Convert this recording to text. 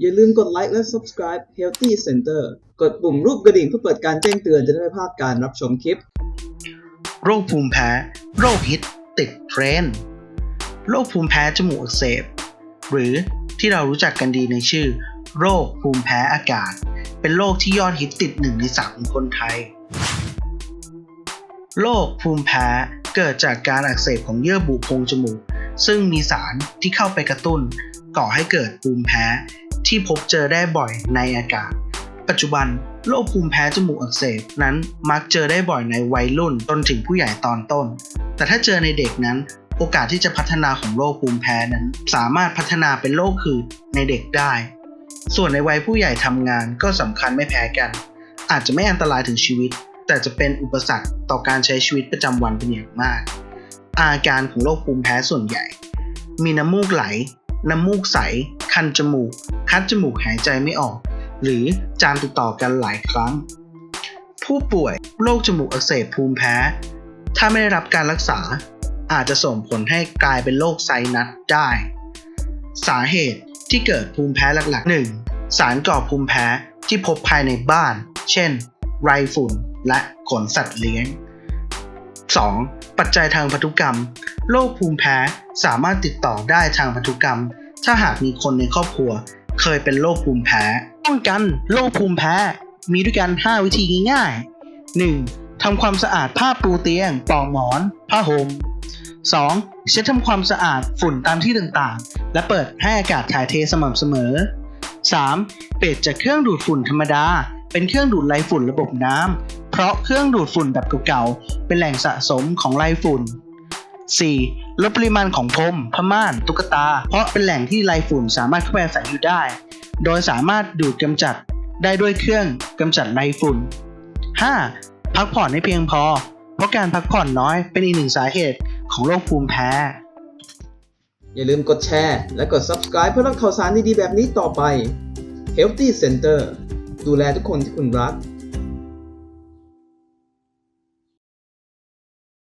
อย่าลืมกดไลค์และ subscribe Healthy Center กดปุ่มรูปกระดิ่งเพื่อเปิดการแจ้งเตือนจะได้ไม่พลาดการรับชมคลิป โรคภูมิแพ้ โรคฮิต ติดเทรนด์โรคภูมิแพ้จมูกอักเสบ หรือที่เรารู้จักกันดีในชื่อ โรคภูมิแพ้อากาศ เป็นโรคที่ยอดฮิตติดหนึ่งในสามของคนไทย โรคภูมิแพ้เกิดจากการอักเสบของเยื่อบุโพรงจมูก ซึ่งมีสารที่เข้าไปกระตุ้น ก่อให้เกิดภูมิแพ้ ที่พบเจอได้บ่อยในอากาศ ปัจจุบันโรคภูมิแพ้จมูกอักเสบนั้นมักเจอได้บ่อยในวัยรุ่นจนถึงผู้ใหญ่ตอนต้น แต่ถ้าเจอในเด็กนั้น โอกาสที่จะพัฒนาของโรคภูมิแพ้นั้น สามารถพัฒนาเป็นโรคหืดในเด็กได้ ส่วนในวัยผู้ใหญ่ทำงานก็สำคัญไม่แพ้กัน อาจจะไม่อันตรายถึงชีวิต แต่จะเป็นอุปสรรคต่อการใช้ชีวิตประจำวันเป็นอย่างมาก อาการของโรคภูมิแพ้ส่วนใหญ่ มีน้ำมูกไหล น้ำมูกใส คันจมูก คัดจมูกหายใจไม่ออก หรือจามติดต่อกันหลายครั้ง ผู้ป่วยโรคจมูกอักเสบภูมิแพ้ ถ้าไม่ได้รับการรักษา อาจจะส่งผลให้กลายเป็นโรคไซนัสได้ สาเหตุที่เกิดภูมิแพ้หลักๆ 1. สารก่อภูมิแพ้ที่พบภายในบ้าน เช่น ไรฝุ่นและขนสัตว์เลี้ยง 2. ปัจจัยทางพันธุกรรม โรคภูมิแพ้สามารถติดต่อได้ทางพันธุกรรม ถ้าหากมีคนในครอบครัว เคยเป็นโรคภูมิแพ้ป้องกันโรคภูมิแพ้มีด้วยกัน 5 วิธีง่ายๆ 1. ทำความสะอาดผ้าปูเตียงปลอกหมอน ผ้าห่ม 2. เช็ดทำความสะอาดฝุ่นตามที่ต่างๆ และเปิดให้อากาศถ่ายเทสม่ำเสมอ 3. เปลี่ยนจากเครื่องดูดฝุ่นธรรมดา เป็นเครื่องดูดไรฝุ่นระบบน้ำเพราะเครื่องดูดฝุ่นแบบเก่าๆเป็นแหล่งสะสมของไรฝุ่น 4. ลดปริมาณของพรมผ้าม่าน ตุ๊กตา เพราะเป็นแหล่งที่ไรฝุ่นสามารถเข้าไปอาศัยอยู่ได้ โดยสามารถดูดกำจัดได้ด้วยเครื่องกำจัดไรฝุ่น 5. พักผ่อนให้เพียงพอ เพราะการพักผ่อนน้อยเป็นอีกหนึ่งสาเหตุของโรคภูมิแพ้ อย่าลืมกดแชร์ และกด subscribe เพื่อรับข่าวสารดีๆแบบนี้ต่อไป Healthy Center ดูแลทุกคนที่คุณรัก